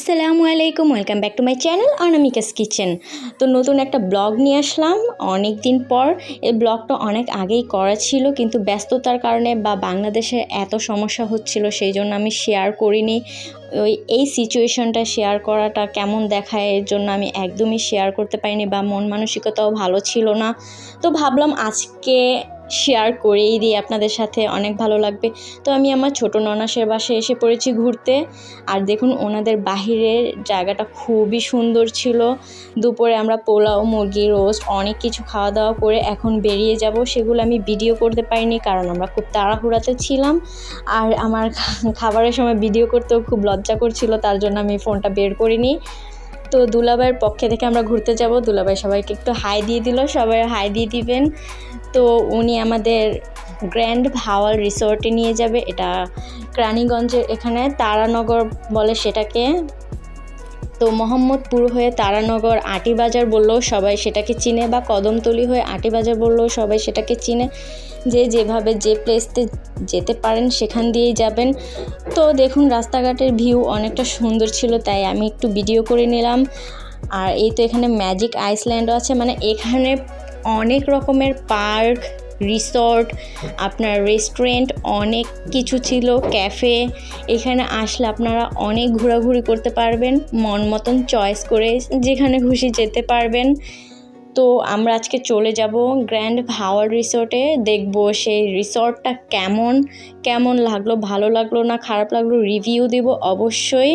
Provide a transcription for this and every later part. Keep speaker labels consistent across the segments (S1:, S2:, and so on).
S1: আসসালামু আলাইকুম welcome back to my channel Anamika's kitchen তো নতুন একটা ব্লগ নিয়ে আসলাম। অনেক দিন পর এই ব্লগটা অনেক আগেই করা ছিল, কিন্তু ব্যস্ততার কারণে বা বাংলাদেশে এত সমস্যা হচ্ছিল, সেই জন্য আমি শেয়ার করিনি। ওই, এই সিচুয়েশনটা শেয়ার করাটা কেমন দেখায়, এর জন্য আমি একদমই শেয়ার করতে পারিনি বা মন মানসিকতাও ভালো ছিল না। তো ভাবলাম আজকে শেয়ার করেই দিই, আপনাদের সাথে অনেক ভালো লাগবে। তো আমি আমার ছোটো ননাসের বাসায় এসে পড়েছি ঘুরতে। আর দেখুন, ওনাদের বাহিরের জায়গাটা খুবই সুন্দর ছিল। দুপুরে আমরা পোলাও, মুরগি, রোস্ট, অনেক কিছু খাওয়া দাওয়া করে এখন বেরিয়ে যাব। সেগুলো আমি ভিডিও করতে পারিনি কারণ আমরা খুব তাড়াহুড়াতে ছিলাম। আর আমার খাবারের সময় ভিডিও করতেও খুব লজ্জা করছিল, তার জন্য আমি ফোনটা বের করিনি। তো দুলাভাইয়ের পক্ষে থেকে আমরা ঘুরতে যাব। দুলাভাই সবাইকে একটু হাই দিয়ে দিল, সবাই হাই দিয়ে দিবেন। তো উনি আমাদের গ্র্যান্ড ভাওয়াল রিসোর্টে নিয়ে যাবে, এটা রানীগঞ্জের এখানে, তারানগর বলে সেটাকে। তো মোহাম্মদপুর হয়ে তারানগর আটিবাজার বললেও সবাই সেটাকে চিনে বা কদমতলি হয়ে আটিবাজার বললেও সবাই সেটাকে চিনে। যে যেভাবে যে প্লেসতে যেতে পারেন, সেখান দিয়েই যাবেন। তো দেখুন, রাস্তাঘাটের ভিউ অনেকটা সুন্দর ছিল, তাই আমি একটু ভিডিও করে নিলাম। আর এই তো এখানে ম্যাজিক আইসল্যান্ডও আছে মানে এখানে অনেক রকমের পার্ক রিসর্ট আপনার রেস্টুরেন্ট অনেক কিছু ছিল ক্যাফে এখানে আসলে আপনারা অনেক ঘোরাঘুরি করতে পারবেন, মন মতন চয়েস করে যেখানে খুশি যেতে পারবেন। তো আমরা আজকে চলে যাব গ্র্যান্ড ভাওয়ার রিসোর্টে, দেখব সেই রিসর্টটা কেমন কেমন লাগল, ভালো লাগল না, খারাপ লাগল, রিভিউ দেব অবশ্যই।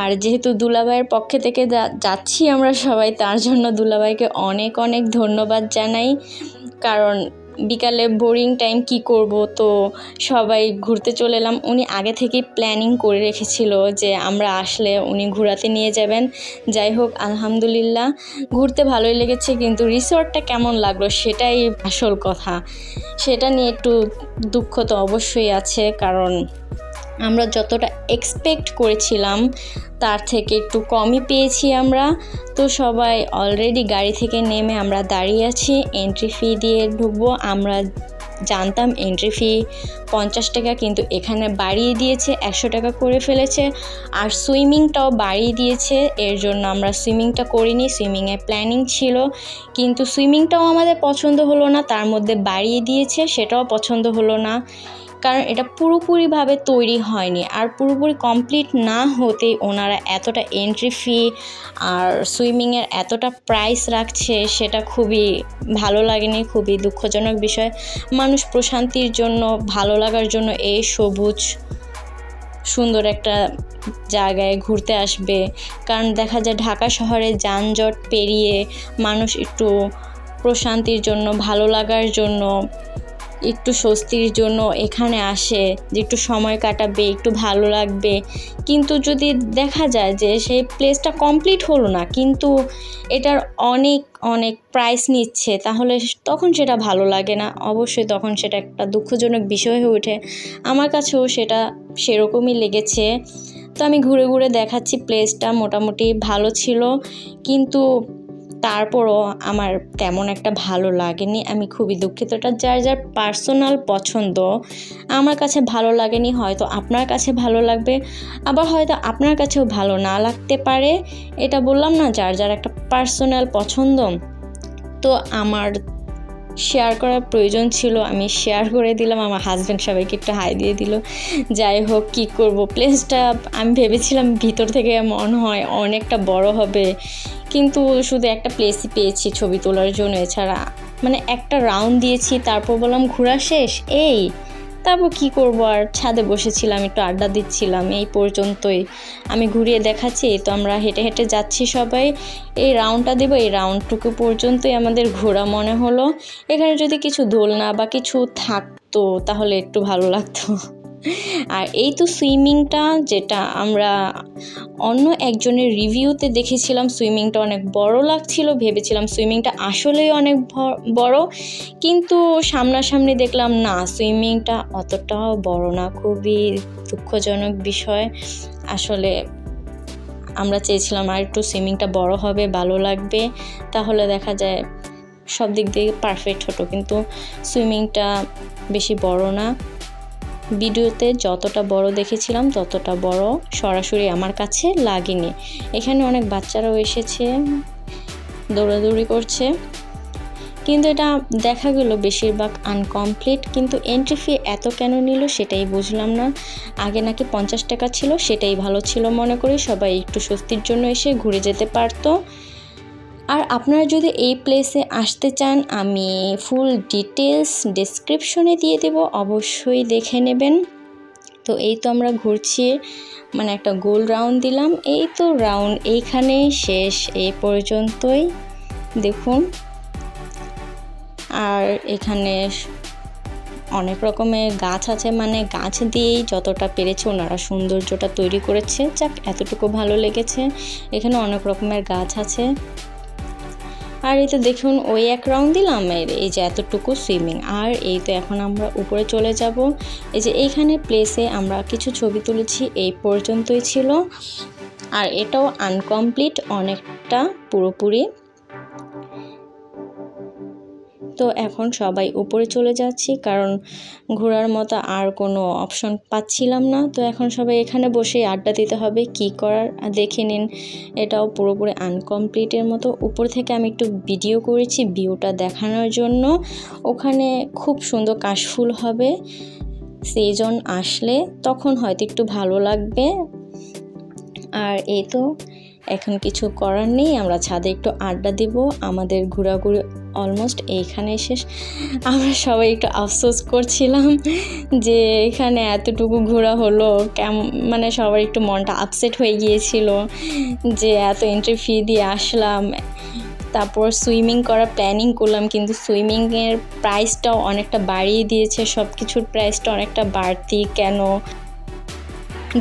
S1: আর যেহেতু দুলাভাইয়ের পক্ষে থেকে যাচ্ছি আমরা সবাই, তার জন্য দুলাভাইকে অনেক অনেক ধন্যবাদ জানাই। কারণ বিকালে বোরিং টাইম কি করব? তো সবাই ঘুরতে চলে এলাম। উনি আগে থেকেই প্ল্যানিং করে রেখেছিল যে আমরা আসলে উনি ঘোরাতে নিয়ে যাবেন। যাই হোক, আলহামদুলিল্লাহ। ঘুরতে ভালোই লেগেছে, কিন্তু রিসর্টটা কেমন লাগল সেটাই আসল কথা। সেটা নিয়ে একটু দুঃখ তো অবশ্যই আছে, কারণ আমরা যতটা এক্সপেক্ট করেছিলাম, তার থেকে একটু কমই পেয়েছি আমরা। তো সবাই অলরেডি গাড়ি থেকে নেমে আমরা দাঁড়িয়ে আছি এন্ট্রি ফি দিয়ে ঢুকবো। আমরা জানতাম এন্ট্রি ফি পঞ্চাশ টাকা, কিন্তু এখানে বাড়িয়ে দিয়েছে, একশো টাকা করে ফেলেছে। আর সুইমিংটাও বাড়িয়ে দিয়েছে, এর জন্য আমরা সুইমিংটা করিনি সুইমিংয়ের প্ল্যানিং ছিল। কিন্তু সুইমিংটাও আমাদের পছন্দ হলো না, তার মধ্যে বাড়িয়ে দিয়েছে, সেটাও পছন্দ হলো না। কারণ এটা পুরোপুরিভাবে তৈরি হয়নি। আর পুরোপুরি কমপ্লিট না হতেই ওনারা এতটা এন্ট্রি ফি আর সুইমিংয়ের এতটা প্রাইস রাখছে, সেটা খুবই ভালো লাগেনি, খুবই দুঃখজনক বিষয়। মানুষ প্রশান্তির জন্য, ভালো লাগার জন্য এই সবুজ, সুন্দর একটা জায়গায় ঘুরতে আসবে। কারণ দেখা যায় ঢাকা শহরে যানজট পেরিয়ে মানুষ একটু প্রশান্তির জন্য, ভালো লাগার জন্য একটু স্বস্তির জন্য এখানে আসে, যে একটু সময় কাটাবে, একটু ভালো লাগবে। কিন্তু যদি দেখা যায় যে সেই প্লেসটা কমপ্লিট হলো না, কিন্তু এটার অনেক অনেক প্রাইস নিচ্ছে, তাহলে তখন সেটা ভালো লাগে না। অবশ্যই তখন সেটা একটা দুঃখজনক বিষয় হয়ে ওঠে। আমার কাছেও সেটা সেরকমই লেগেছে। তো আমি ঘুরে ঘুরে দেখাচ্ছি প্লেসটা মোটামুটি ভালো ছিল। কিন্তু তারপরও আমার তেমন একটা ভালো লাগেনি। আমি খুবই দুঃখিত। এটা যার যার পার্সোনাল পছন্দ, আমার কাছে ভালো লাগেনি, হয়তো আপনার কাছে ভালো লাগবে, আবার হয়তো আপনার কাছেও ভালো না লাগতে পারে। এটা বললাম না, যার যার একটা পার্সোনাল পছন্দ। তো আমার শেয়ার করার প্রয়োজন ছিল, আমি শেয়ার করে দিলাম, আমার হাজব্যান্ড সবাইকে একটু হাই দিয়ে দিল। যাই হোক, কী করব? প্লেসটা আমি ভেবেছিলাম ভিতর থেকে মনে হয় অনেকটা বড় হবে, কিন্তু শুধু একটা প্লেসই পেয়েছি ছবি তোলার জন্য। এছাড়া মানে একটা রাউন্ড দিয়েছি, তারপর বললাম, ঘোরা শেষ? এই তারপর কী করব? আর ছাদে বসেছিলাম, একটু আড্ডা দিচ্ছিলাম। এই পর্যন্তই। আমি ঘুরিয়ে দেখাচ্ছি। তো আমরা হেঁটে হেঁটে যাচ্ছি সবাই। এই রাউন্ডটা দেবো, এই রাউন্ডটুকু পর্যন্তই আমাদের ঘোরা মনে হলো। এখানে যদি কিছু দোলনা বা কিছু থাকতো, তাহলে একটু ভালো লাগতো। আর এই তো সুইমিংটা, যেটা আমরা অন্য একজনের রিভিউতে দেখেছিলাম, সুইমিংটা অনেক বড় লাগছিল, ভেবেছিলাম সুইমিংটা আসলেই অনেক বড়। কিন্তু সামনাসামনি দেখলাম, না, সুইমিংটা অতটাও বড় না, খুবই দুঃখজনক বিষয়। আসলে আমরা চেয়েছিলাম আর একটু সুইমিংটা বড় হবে, ভালো লাগবে, তাহলে দেখা যায় সব দিক দিয়ে পারফেক্ট হতো। কিন্তু সুইমিংটা বেশি বড় না। ভিডিওতে যতটা বড় দেখেছিলাম, ততটা বড় সরাসরি আমার কাছে লাগেনি। এখানে অনেক বাচ্চারাও এসেছে, দৌড়াদৌড়ি করছে। কিন্তু এটা দেখা গেল বেশিরভাগ আনকমপ্লিট, কিন্তু এন্ট্রি ফি এত কেন নিল সেটাই বুঝলাম না। আগে নাকি পঞ্চাশ টাকা ছিল, সেটাই ভালো ছিল মনে করি। সবাই একটু স্বস্তির জন্য এসে ঘুরে যেতে পারতো। আর আপনারা যদি এই প্লেসে আসতে চান, আমি ফুল ডিটেলস ডেসক্রিপশনে দিয়ে দেব, অবশ্যই দেখে নেবেন। তো এই তো আমরা ঘুরছি মানে একটা গোল রাউন্ড দিলাম। এই তো রাউন্ড এইখানেই শেষ, এই পর্যন্তই। দেখুন, আর এখানে অনেক রকমের গাছ আছে মানে গাছ দিয়েই যতটা পেরেছে ওনারা সৌন্দর্যটা তৈরি করেছে। যাক, এতটুকু ভালো লেগেছে। এখানে অনেক রকমের গাছ আছে। আর এই তো দেখুন, ওই এক রাউন্ড দিলাম। এর, এই যে এতটুকু সুইমিং আর এই তো এখন আমরা উপরে চলে যাব। এই যে এইখানে প্লেসে আমরা কিছু ছবি তুলেছি, এই পর্যন্তই ছিল। আর এটাও আনকমপ্লিট অনেকটা পুরোপুরি। তো এখন সবাই উপরে চলে যাচ্ছি, কারণ ঘোরার মতো আর কোনো অপশন পাচ্ছিলাম না। তো এখন সবাই এখানে বসে আড্ডা দিতে হবে, কি করার? দেখে নিন, এটাও পুরোপুরি আনকমপ্লিটের মতো। উপর থেকে আমি একটু ভিডিও করেছি ভিউটা দেখানোর জন্য। ওখানে খুব সুন্দর কাশফুল হবে সেইজন আসলে, তখন হয়তো একটু ভালো লাগবে। আর এই তো এখন কিছু করার নেই, আমরা ছাদে একটু আড্ডা দিব, আমাদের ঘোরাঘুরি অলমোস্ট এইখানে শেষ। আমরা সবাই একটু আফসোস করছিলাম যে এখানে এতটুকু ঘোরা হলো কেমন মানে সবার একটু মনটা আপসেট হয়ে গিয়েছিল যে এত এন্ট্রি ফি দিয়ে আসলাম। তারপর সুইমিং করার প্ল্যানিং করলাম, কিন্তু সুইমিংয়ের প্রাইসটাও অনেকটা বাড়িয়ে দিয়েছে সব কিছুর প্রাইসটা অনেকটা বাড়তি, কেন?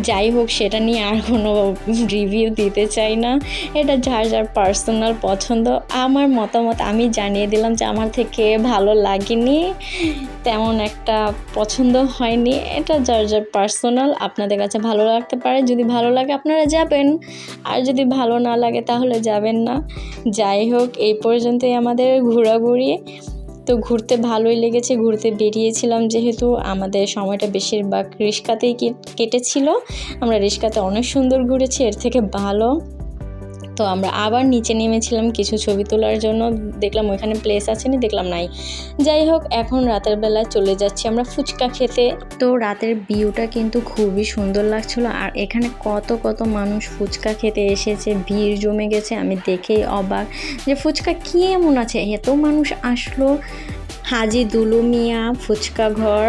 S1: যাই হোক, সেটা নিয়ে আর কোনো রিভিউ দিতে চাই না। এটা যার যার পার্সোনাল পছন্দ। আমার মতামত আমি জানিয়ে দিলাম যে আমার থেকে ভালো লাগেনি, তেমন একটা পছন্দ হয়নি। এটা যার যার পার্সোনাল আপনাদের কাছে ভালো লাগতে পারে। যদি ভালো লাগে, আপনারা যাবেন। আর যদি ভালো না লাগে, তাহলে যাবেন না। যাই হোক, এই পর্যন্তই আমাদের ঘোরাঘুরি। তো ঘুরতে ভালোই লেগেছে, ঘুরতে বেরিয়েছিলাম যেহেতু আমাদের সময়টা বেশিরভাগ রিস্কাতেই কেটেছিল। আমরা রিস্কাতে অনেক সুন্দর ঘুরেছি, এর থেকে ভালো। তো আমরা আবার নিচে নেমেছিলাম কিছু ছবি তোলার জন্য। দেখলাম ওইখানে প্লেস আছে না, দেখলাম নাই। যাই হোক, এখন রাতের বেলা চলে যাচ্ছি আমরা ফুচকা খেতে। তো রাতের ভিউটা কিন্তু খুবই সুন্দর লাগছিল, আর এখানে কত কত মানুষ ফুচকা খেতে এসেছে, ভিড় জমে গেছে। আমি দেখেই অবাক যে ফুচকা কী এমন আছে? এত মানুষ আসলো। হাজি দুলু মিয়া, ফুচকা ঘর,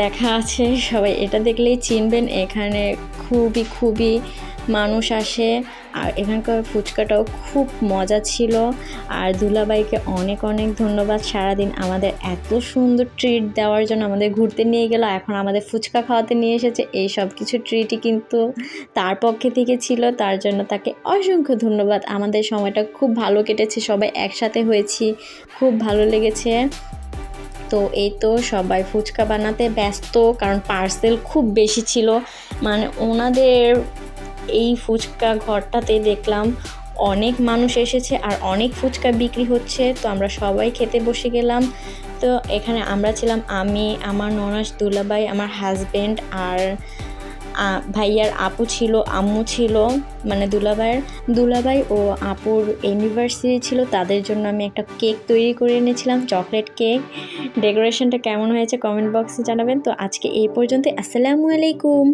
S1: লেখা আছে, সবাই এটা দেখলেই চিনবেন। এখানে খুবই খুবই মানুষ আসে। আর এখানকার ফুচকাটাও খুব মজা ছিল। আর দুলাবাইকে অনেক অনেক ধন্যবাদ সারাদিন আমাদের এত সুন্দর ট্রিট দেওয়ার জন্য আমাদের ঘুরতে নিয়ে গেল। এখন আমাদের ফুচকা খাওয়াতে নিয়ে এসেছে। এই সব কিছু ট্রিটই কিন্তু তার পক্ষে থেকে ছিল। তার জন্য তাকে অসংখ্য ধন্যবাদ। আমাদের সময়টা খুব ভালো কেটেছে। সবাই একসাথে হয়েছি। খুব ভালো লেগেছে। তো এই তো সবাই ফুচকা বানাতে ব্যস্ত, কারণ পার্সেল খুব বেশি ছিল। মানে ওনাদের এই ফুচকা ঘরটাতে দেখলাম অনেক মানুষ এসেছে আর অনেক ফুচকা বিক্রি হচ্ছে। তো আমরা সবাই খেতে বসে গেলাম। তো এখানে আমরা ছিলাম আমি, আমার ননাস দুলাবাই আমার হাজব্যান্ড আর ভাইয়ার আপু ছিল, আম্মু ছিল মানে দুলাভাইয়ের, দুলাভাই ও আপুর ইউনিভার্সিটি ছিল, তাদের জন্য আমি একটা কেক তৈরি করে এনেছিলাম চকলেট কেক ডেকোরেশনটা কেমন হয়েছে কমেন্ট বক্সে জানাবেন। তো আজকে এই পর্যন্ত আসসালামু আলাইকুম।